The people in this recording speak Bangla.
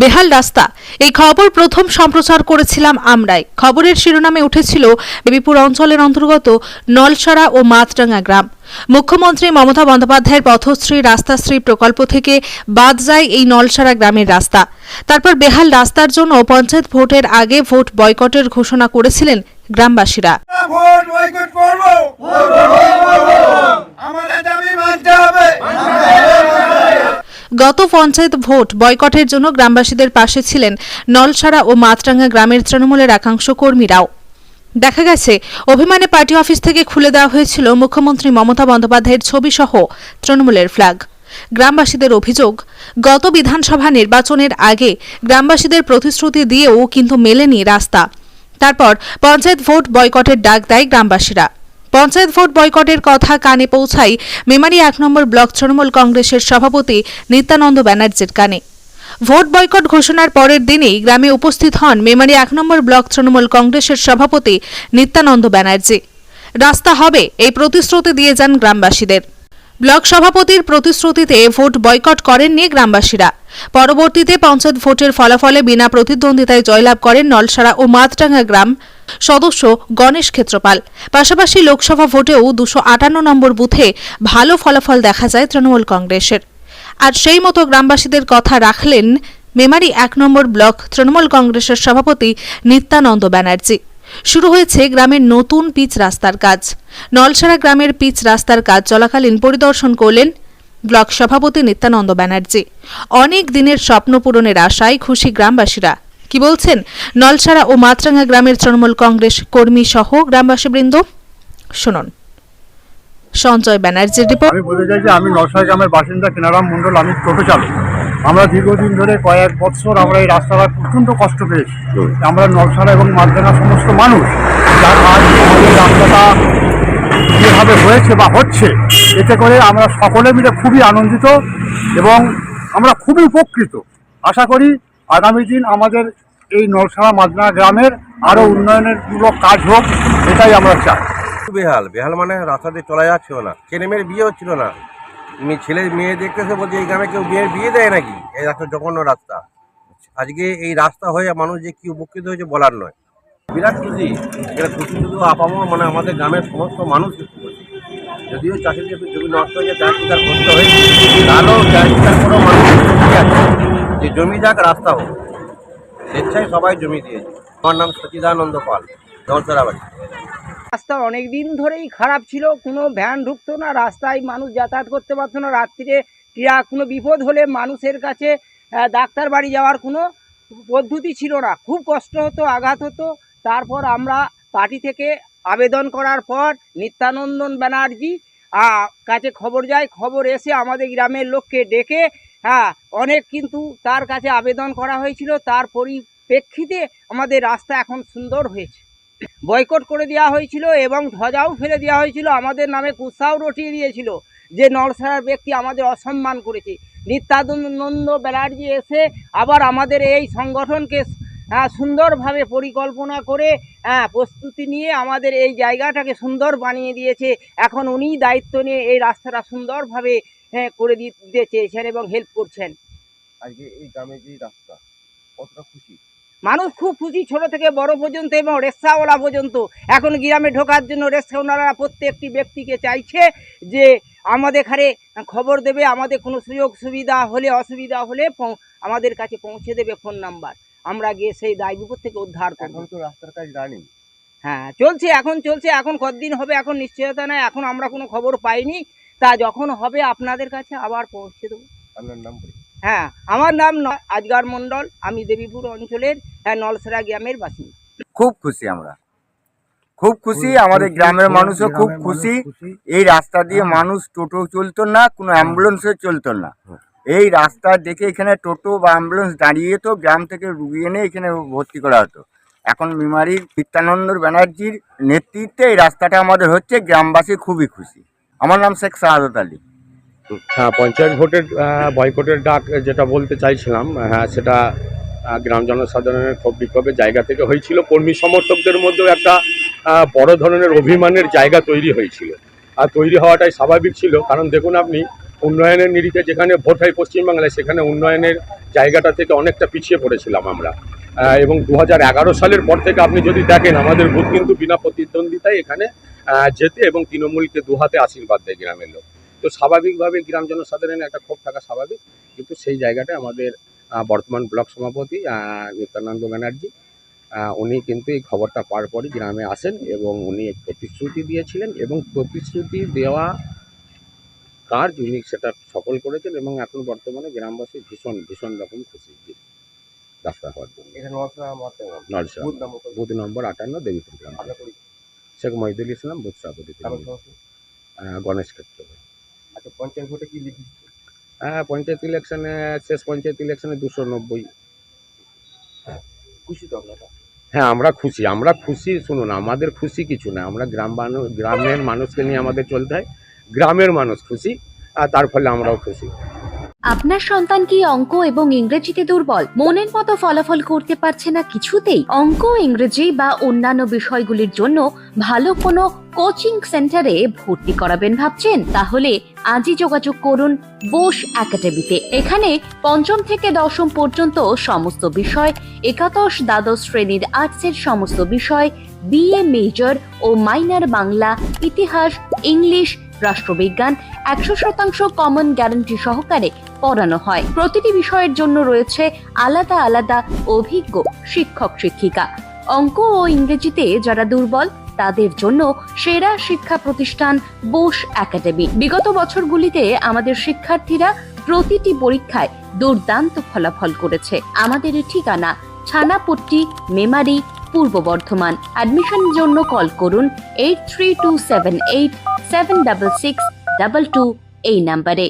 বেহাল রাস্তা। এই খবর প্রথম সম্প্রচার করেছিলাম আমরাই। খবরের শিরোনামে উঠেছিল দেবীপুর অঞ্চলের অন্তর্গত নলসারা ও মাতডাঙ্গা গ্রাম। মুখ্যমন্ত্রী মমতা বন্দ্যোপাধ্যায়ের পথশ্রী, রাস্তাশ্রী প্রকল্প থেকে বাদ যায় এই নলসারা গ্রামের রাস্তা। তারপর বেহাল রাস্তার জন্য পঞ্চায়েত ভোটের আগে ভোট বয়কটের ঘোষণা করেছিলেন গ্রামবাসীরা। ভোট বয়কট করব আমাদের দাবি মানতে হবে গত পঞ্চায়েত ভোট বয়কটের জন্য গ্রামবাসীদের পাশে ছিলেন নলসারা ও মাতরাঙ্গা গ্রামের তৃণমূলের একাংশ কর্মীরাও। দেখা গেছে, অভিমানে পার্টি অফিস থেকে খুলে দেওয়া হয়েছিল মুখ্যমন্ত্রী মমতা বন্দ্যোপাধ্যায়ের ছবি সহ তৃণমূলের ফ্ল্যাগ। গ্রামবাসীদের অভিযোগ, গত বিধানসভা নির্বাচনের আগে গ্রামবাসীদের প্রতিশ্রুতি দিয়েও কিন্তু মেলেনি রাস্তা। তারপর পঞ্চায়েত ভোট বয়কটের ডাক দেয় গ্রামবাসীরা। পঞ্চায়েত ভোট বয়কটের কথা কানে পৌঁছায় মেমারি এক নম্বর ব্লক তৃণমূল কংগ্রেসের সভাপতি নিত্যানন্দ ব্যানার্জির কানে। ভোট বয়কট ঘোষণার পরের দিনেই গ্রামে উপস্থিত হন মেমারি এক নম্বর ব্লক তৃণমূল কংগ্রেসের সভাপতি নিত্যানন্দ ব্যানার্জি। রাস্তা হবে এই প্রতিশ্রুতি দিয়ে যান গ্রামবাসীদের। ব্লক সভাপতির প্রতিশ্রুতিতে ভোট বয়কট করেননি গ্রামবাসীরা। পরবর্তীতে পঞ্চায়েত ভোটের ফলাফলে বিনা প্রতিদ্বন্দ্বিতায় জয়লাভ করেন নলসারা ও মাতডাঙ্গা গ্রাম সদস্য গণেশ ক্ষেত্রপাল। পাশাপাশি লোকসভা ভোটেও দুশো আটান্ন নম্বর বুথে ভালো ফলাফল দেখা যায় তৃণমূল কংগ্রেসের। আর সেই মতো গ্রামবাসীদের কথা রাখলেন মেমারি এক নম্বর ব্লক তৃণমূল কংগ্রেসের সভাপতি নিত্যানন্দ ব্যানার্জি। শুরু হয়েছে গ্রামের নতুন পিচ রাস্তার কাজ। নলসারা গ্রামের পিচ রাস্তার কাজ চলাকালীন পরিদর্শন করলেন ব্লক সভাপতি নিত্যানন্দ ব্যানার্জি। অনেক দিনের স্বপ্ন পূরণের আশায় খুশি গ্রামবাসীরা। কি বলছেন? নলসারা ও মাতরাঙ্গা গ্রামের তৃণমূল কংগ্রেস কর্মী সহ গ্রামবাসীবৃন্দ শুনুন। সঞ্জয় ব্যানার্জির রিপোর্ট আমি বলতে চাই যে আমি নরসাই গ্রামের বাসিন্দা কেনারাম মণ্ডল আমি টোটো চালক। আমরা দীর্ঘদিন ধরে কয়েক বছর আমরা এই রাস্তাটা প্রচণ্ড কষ্ট পেয়েছি। আমরা নরসারা এবং মাদ্রানা সমস্ত মানুষ যার আজ আমাদের রাস্তাটা যেভাবে হয়েছে বা হচ্ছে এতে করে আমরা সকলে মিলে খুবই আনন্দিত এবং আমরা খুবই উপকৃত। আশা করি আগামী দিন আমাদের এই নলসারা মাদনা গ্রামের আরও উন্নয়নের মূলক কাজ হোক, এটাই আমরা চাই। বেহাল বেহাল মানে রাস্তা দিয়ে চলা যাচ্ছিল না। ছেলে মেয়ের বিয়ে হচ্ছিল না। ছেলে মেয়ে দেখতেছে বলছে, এই গ্রামে কেউ বিয়ের বিয়ে দেয় নাকি? এই রাস্তা জঘন্য রাস্তা। আজকে এই রাস্তা হয়ে মানুষ যে কি উপকৃত হয়েছে বলার নয়। বিরাট খুশি। এটা খুশি শুধু আপামর মানে আমাদের গ্রামের সমস্ত মানুষ যদিও চাষির জমি নষ্ট হয়ে চাষ করতে হয়েছে তাহলেও চাষ শিকার করেও মানুষ আছে। যে জমি যাক রাস্তা হোক স্বেচ্ছায় সবাই জমি দিয়েছে আমার নাম সচিদানন্দ পাল দশরাবাড়ি রাস্তা অনেক দিন ধরেই খারাপ ছিল, কোনো ভ্যান ঢুকতো না, রাস্তায় মানুষ যাতায়াত করতে পারতো না রাত্রিরে ক্রিয়া কোনো বিপদ হলে মানুষের কাছে ডাক্তার বাড়ি যাওয়ার কোনো পদ্ধতি ছিল না। খুব কষ্ট হতো, আঘাত হতো। তারপর আমরা পার্টি থেকে আবেদন করার পর নিত্যানন্দন ব্যানার্জি কাছে খবর যায়। খবর এসে আমাদের গ্রামের লোককে ডেকে হ্যাঁ অনেক কিন্তু তার কাছে আবেদন করা হয়েছিল, তার পরিপ্রেক্ষিতে আমাদের রাস্তা এখন সুন্দর হয়েছে। বয়কট করে দেওয়া হয়েছিল এবং ধ্বজাও ফেলে দেওয়া হয়েছিল, আমাদের নামে কুৎসাও রটিয়ে দিয়েছিল যে নলসার ব্যক্তি আমাদের অসম্মান করেছে। নিত্যানন্দ ব্যানার্জি এসে আবার আমাদের এই সংগঠনকে সুন্দরভাবে পরিকল্পনা করে হ্যাঁ, প্রস্তুতি নিয়ে আমাদের এই জায়গাটাকে সুন্দর বানিয়ে দিয়েছে। এখন উনিই দায়িত্ব নিয়ে এই রাস্তাটা সুন্দরভাবে হ্যাঁ, করে দিতে চেয়েছেন এবং হেল্প করছেন। আজকে এই গ্রামে যে রাস্তা কতটা খুশি? মানুষ খুব খুশি ছোট থেকে বড় পর্যন্ত এবং রিক্সাওয়ালা পর্যন্ত। এখন গ্রামে ঢোকার জন্য রিক্সাওয়ালারা প্রত্যেকটি ব্যক্তিকে চাইছে যে আমাদের এখানে খবর দেবে আমাদের কোনো সুযোগ সুবিধা হলে অসুবিধা হলে আমাদের কাছে পৌঁছে দেবে ফোন নাম্বার। আমরা গিয়ে সেই দায় বিপদ থেকে উদ্ধার করব। তো রাস্তার কাজ রানিং। হ্যাঁ চলছে এখন চলছে এখন কতদিন হবে এখন নিশ্চয়তা নাই এখন আমরা কোনো খবর পাইনি। তা যখন হবে আপনাদের কাছে আবার পৌঁছে দেবো। আপনার নাম হ্যাঁ আমার নাম আজগার মণ্ডল আমি দেবীপুর অঞ্চলের হ্যাঁ, নলসরা গ্রামের বাসিন্দা। খুব খুশি আমরা। খুব খুশি আমাদের গ্রামের মানুষও খুব খুশি। এই রাস্তা দিয়ে মানুষ টোটো চলতো না কোনো অ্যাম্বুলেন্সও চলতো না। এই রাস্তা দেখে এখানে টোটো বা অ্যাম্বুলেন্স দাঁড়িয়ে যেত গ্রাম থেকে রুগী এনে এখানে ভর্তি করা হতো। এখন বিমারির নিত্যানন্দ ব্যানার্জির নেতৃত্বে এই রাস্তাটা আমাদের হচ্ছে, গ্রামবাসী খুবই খুশি। আমার নাম শেখ শাহাদত আলী। হ্যাঁ পঞ্চায়েত ভোটের বয়কটের ডাক যেটা বলতে চাইছিলাম হ্যাঁ সেটা গ্রাম জনসাধারণের ক্ষোভ বিক্ষোভের জায়গা থেকে হয়েছিল। কর্মী সমর্থকদের মধ্যেও একটা বড় ধরনের অভিমানের জায়গা তৈরি হয়েছিল। আর তৈরি হওয়াটাই স্বাভাবিক ছিল। কারণ দেখুন আপনি উন্নয়নের নিরিখে যেখানে ভোট হয় পশ্চিমবাংলায়, সেখানে উন্নয়নের জায়গাটা থেকে অনেকটা পিছিয়ে পড়েছিলাম আমরা। এবং দু হাজার এগারো সালের পর থেকে আপনি যদি দেখেন, আমাদের বুথ কিন্তু বিনা প্রতিদ্বন্দ্বিতায় এখানে যেতে এবং তৃণমূলকে দুহাতে আশীর্বাদ দেয় গ্রামের লোক। তো স্বাভাবিকভাবে গ্রাম জনসাধারণের একটা ক্ষোভ থাকা স্বাভাবিক, কিন্তু সেই জায়গাটা আমাদের বর্তমান ব্লক সভাপতি নিত্যানন্দ ব্যানার্জি উনি কিন্তু এই খবরটা পাওয়ার পরই গ্রামে আসেন এবং উনি প্রতিশ্রুতি দিয়েছিলেন এবং প্রতিশ্রুতি দেওয়া কাজ উনি সেটা সফল করেছেন এবং এখন বর্তমানে গ্রামবাসী ভীষণ ভীষণ রকম খুশি। রাস্তা হওয়ার জন্য। বুথ নম্বর আটান্ন দেবীপুর গ্রাম শেখ মহিদুল ইসলাম বুথ সভাপতি গণেশ ক্ষেত্র। আচ্ছা পঞ্চায়েত ভোটে কি হ্যাঁ পঞ্চায়েত ইলেকশনে শেষ পঞ্চায়েত ইলেকশনে দুশো নব্বই। খুশি তো আপনারা? হ্যাঁ আমরা খুশি। আমরা খুশি শুনুন আমাদের খুশি কিছু না। আমরা গ্রাম মানুষ গ্রামের মানুষকে নিয়ে আমাদের চলতে হয়। গ্রামের মানুষ খুশি, আর তার ফলে আমরাও খুশি। আপনার সন্তান কি অঙ্ক এবং ইংরেজিতে দুর্বল? মনের মতো ফলাফল করতে পারছে না কিছুতেই? অঙ্ক, ইংরেজি বা অন্যান্য বিষয়গুলির জন্য ভালো কোনো কোচিং সেন্টারে ভর্তি করাবেন ভাবছেন? তাহলে আজই যোগাযোগ করুন বোস একাডেমিতে। এখানে পঞ্চম থেকে দশম পর্যন্ত সমস্ত বিষয়, একাদশ, দ্বাদশ শ্রেণির আর্টসের সমস্ত বিষয় বিএ মেজর ও মাইনার বাংলা, ইতিহাস, ইংলিশ রাষ্ট্রবিজ্ঞান একশো শতাংশ কমন গ্যারান্টি সহকারে পড়ানো হয়। প্রতিটি বিষয়ের জন্য রয়েছে আলাদা আলাদা অভিজ্ঞ শিক্ষক, শিক্ষিকা। অঙ্ক ও ইংরেজিতে যারা দুর্বল, তাদের জন্য সেরা শিক্ষা প্রতিষ্ঠান বোস একাডেমি। বিগত বছরগুলিতে আমাদের শিক্ষার্থীরা প্রতিটি পরীক্ষায় দুর্দান্ত ফলাফল করেছে। আমাদের ঠিকানা ছানাপট্টি, মেমারি পূর্ব বর্ধমান। অ্যাডমিশনের জন্য কল করুন eight three two seven eight seven double six double two এই নাম্বারে